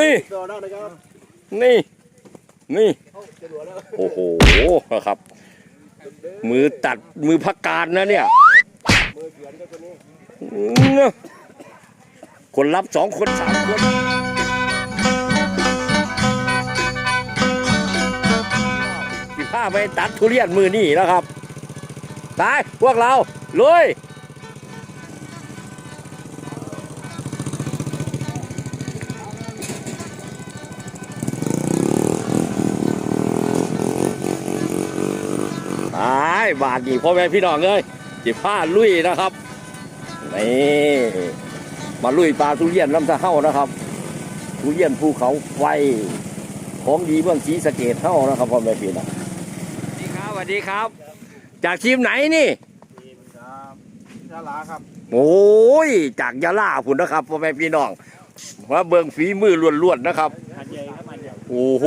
นี่ นี่ นี่ โอ้โหนะครับ มือตัดมือพักการนะเนี่ยคนรับสองคนสามคนผ้าไปตัดทุเรียนมือนี่นะครับไปพวกเราลุย บาทนี่พ่อแม่พี่น้องเอ้ยสิผ้าลุยนะครับนี่มาลุยปลาทุเรียนลำตะเฮ้านะครับทุเรียนภูเขาไฟของดีเมืองศรีสะเกดเฮ้านะครับพ่อแม่พี่น้องสวัสดีครับสวัสดีครับ จากทีมไหนนี่ทีมครับยาลาครับโอ้ยจากยะลาพุ่นนะครับพ่อแม่พี่น้องมาเบิงฝีมือล้วนๆนะครับโอ้โห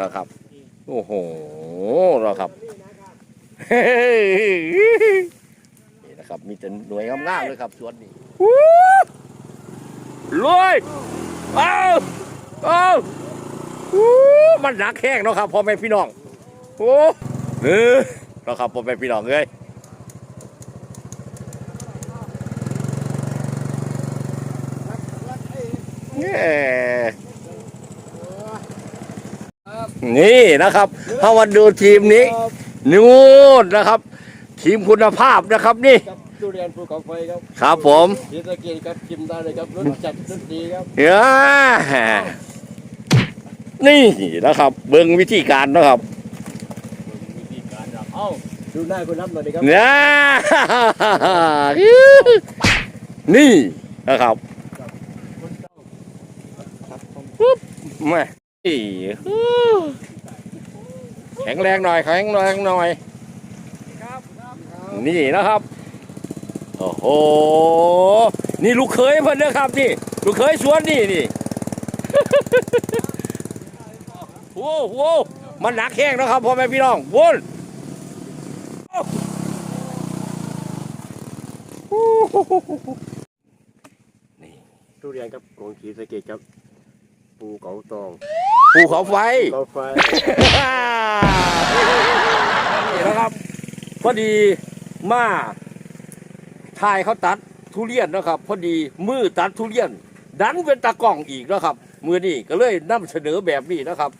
นะครับ โอ้โหนะครับ นี่นะครับมีแต่หน่วยงามๆเลยครับสวนนี้รวยเอาเอามันหนักแห้งเนาะครับพ่อแม่พี่น้องโอ้เออนะครับพ่อแม่พี่น้องเอ้ยแหม่นี่นะครับถ้ามาดูทีมนี้ นู่นนะครับ ทีมคุณภาพนะครับนี่ ครับทุเรียนภูเขาไฟครับครับผมศรีสะเกษครับชิมได้เลยครับรสจัดรสดีครับเอ้ยนี่นะครับ เบิ่งวิธีการนะครับวิธีการครับเอ้าดูหน้าคุณน้ำหน่อยดีครับนะนี่นะครับครับผมแม่นี่แข็งแรงหน่อยแข็งแรงหน่อยครับครับนี่นะครับโอ้โหนี่ลูกเขยเพิ่นเด้อครับนี่ลูกเขยสวนนี่นี่โอ้โหมันหนักแข้งนะครับพ่อแม่พี่น้องวนนี่ทุเรียนครับของศรีสะเกษครับ ภูเขาตองภูเขาไฟเขาไฟ นี่นะครับพอดีมาทายเขาตัดทุเรียนนะครับ พอดีมือตัดทุเรียน ดันเป็นตากล้องอีกนะครับ มือนี่ก็เลยนำเสนอแบบนี้นะครับ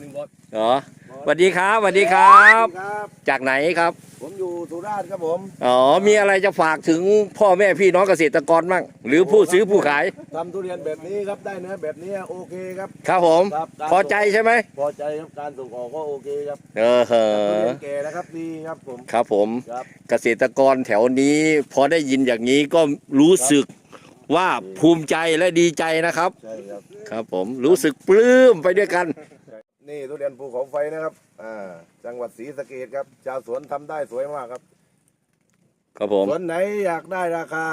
หนึ่งบอสเหรอสวัสดีครับสวัสดีครับ ครับ จากไหนครับผม อยู่สุราษฎร์ครับผมอ๋อมีอะไรจะฝากถึงพ่อแม่พี่น้องเกษตรกรบ้างหรือผู้ซื้อผู้ขายทำทุเรียนแบบนี้ครับได้เนื้อแบบนี้โอเคครับ ครับผม ครับครับพอใจใช่ไหมพอใจครับการส่งออกก็โอเคครับเออเหทุอเรียนแก่นะครับดีครับผมครับผมครับเกษตรกรแถวนี้พอได้ยินอย่างนี้ก็รู้สึกว่าภูมิใจและดีใจนะครับ ใช่ครับ ครับผมรู้สึกปลื้มไปด้วยกัน นี่ทุเรียนภูเขาไฟนะครับ อ่า จังหวัดศรีสะเกดครับ ชาวสวนทำได้สวยมากครับ ครับผมสวนไหนอยากได้ราคา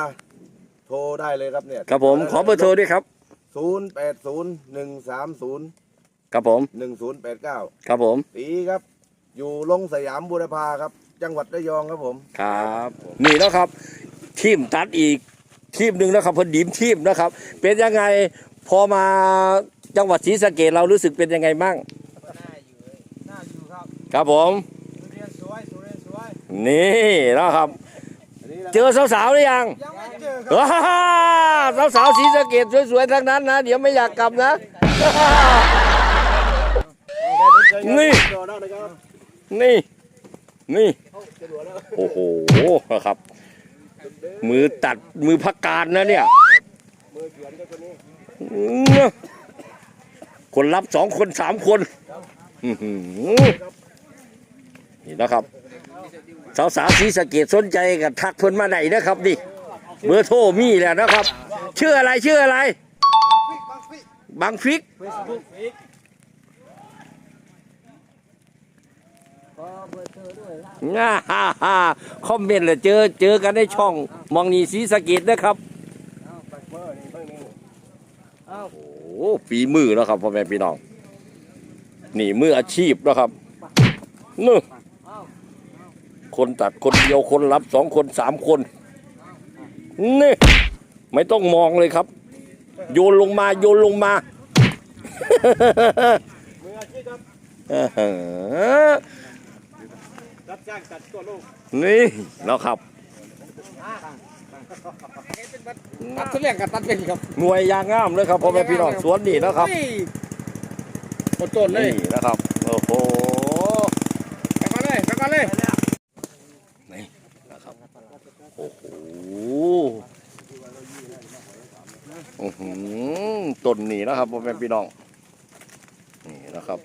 โทรได้เลยครับเนี่ย ครับผมขอเบอร์โทรด้วยครับศูนย์แปดศูนย์หนึ่งสามศูนย์ครับผมหนึ่งศูนย์แปดเก้าครับผมตีครับ อยู่ลงสยามบุรพาครับ จังหวัดระยองครับผม ครับ นี่แล้วครับ ทีมตัดอีกทีมหนึ่งนะครับเพอดีมทีมนะครับ เป็นยังไงพอมาจังหวัดศรีสะเกดเรารู้สึกเป็นยังไงบ้างน่าอยู่น่าอยู่ ครับครับผมทุเรียนสวยทุเรียนสวย นี่นะครับอันนี้นะเจอสาวๆหรือยังยังไม่เจอครับว้าสาวๆศรีสะเกดสวยๆทั้งนั้นนะ เดี๋ยวไม่อยากกลับนะ นี่รอได้นะครับนี่ นี่เอาจะด่วนแล้วโอ้โหนะครับ มือตัดมือพักการนะเนี่ยมือเขียนก็ตัวนี้อื้อคนรับสองคนสามคน อื้อหือ นี่นะครับ สาวสาวๆศรีสะเกดสนใจกับทักเพิ่นมาไหนนะครับนี่เบอร์โทรมีแล้วนะครับชื่ออะไรชื่ออะไรบางฟิกเฟซบุ๊กบอร์เธอด้วยง่าฮ่าฮ่าคอมเมนต์เลยเจอเจอกันในช่องมองนีศรีสะเกดนะครับเอาไปเบอร์นี่เบอร์นี่เอาโอ้ฝีมือแล้วครับพ่อแม่พี่น้อง นี่มืออาชีพนะครับนู่ คนตัดคนเดียวคนรับสองคนสามคนนี่ไม่ต้องมองเลยครับ โยนลงมาโยนลงมามืออาชีพครับเออรับจ้างตัดตัวลูกนี่แล้วครับตัดทุเรียนกับตัดเป็นครับหน่วยยางงามเลยครับพ่อแม่พี่น้องสวนนี่นะครับหมดต้นเลยนี่นะครับโอ้โหไปก่อนเลยไปก่อนเลย นี่นะครับโอ้โห อื้อหือต้นนี่นะครับพ่อแม่พี่น้องนี่นะครับ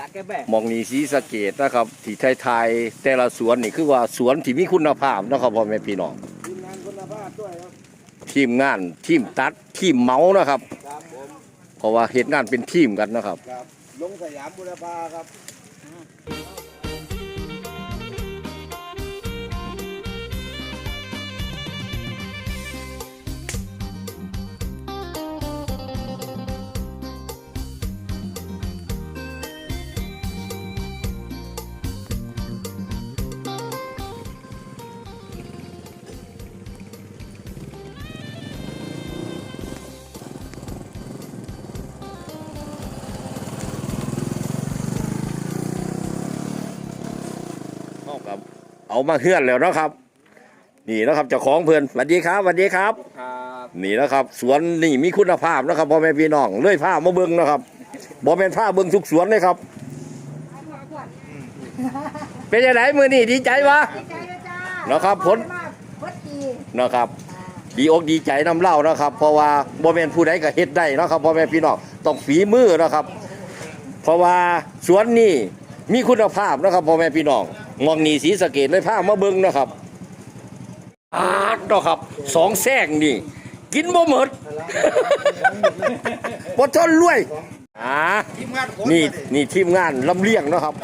รักแกแบกมองนีสีสะเกตนะครับ ที่ไทยๆแต่ละสวนนี่คือว่าสวนที่มีคุณภาพนะครับพ่อแม่พี่น้องทีมงานคุณภาพด้วยครับทีมงานทีมตัดทีมเมาส์นะครับ ครับผมเพราะว่าเหตุงานเป็นทีมกันนะครับ ครับลงสยามบุรพาครับ เอามาเฮือนแล้วเนาะครับ นี่นะครับเจ้าของเพื่อนสวัสดีครับสวัสดีครับ ครับนี่นะครับ สวนนี่มีคุณภาพนะครับพ่อแม่พี่น้องเลื่อยผ้ามาเบิ้งนะครับบ่แม่นผ้าเบิ้งทุกสวนเลยครับ เป็นยังไงมือนี่ดีใจวะดีใจเลยจ้านะครับผลพดดีนะครับ ดีอกดีใจน้ำเล่านะครับ เพราะว่าบ่แม่นผู้ใดก็เฮ็ดได้นะครับพ่อแม่พี่น้องต้องฝีมือนะครับ เพราะว่าสวนนี่มีคุณภาพนะครับพ่อแม่พี่น้อง มองนี่สีสะเกตเลยผ้ามาเบิ้งนะครับอาดเนาะครับสองแซงนี่ กินบ่หมดบ่ทนรวยอ่าทีมงานนี่นี่ทีมงานลำเลียงเนาะครับ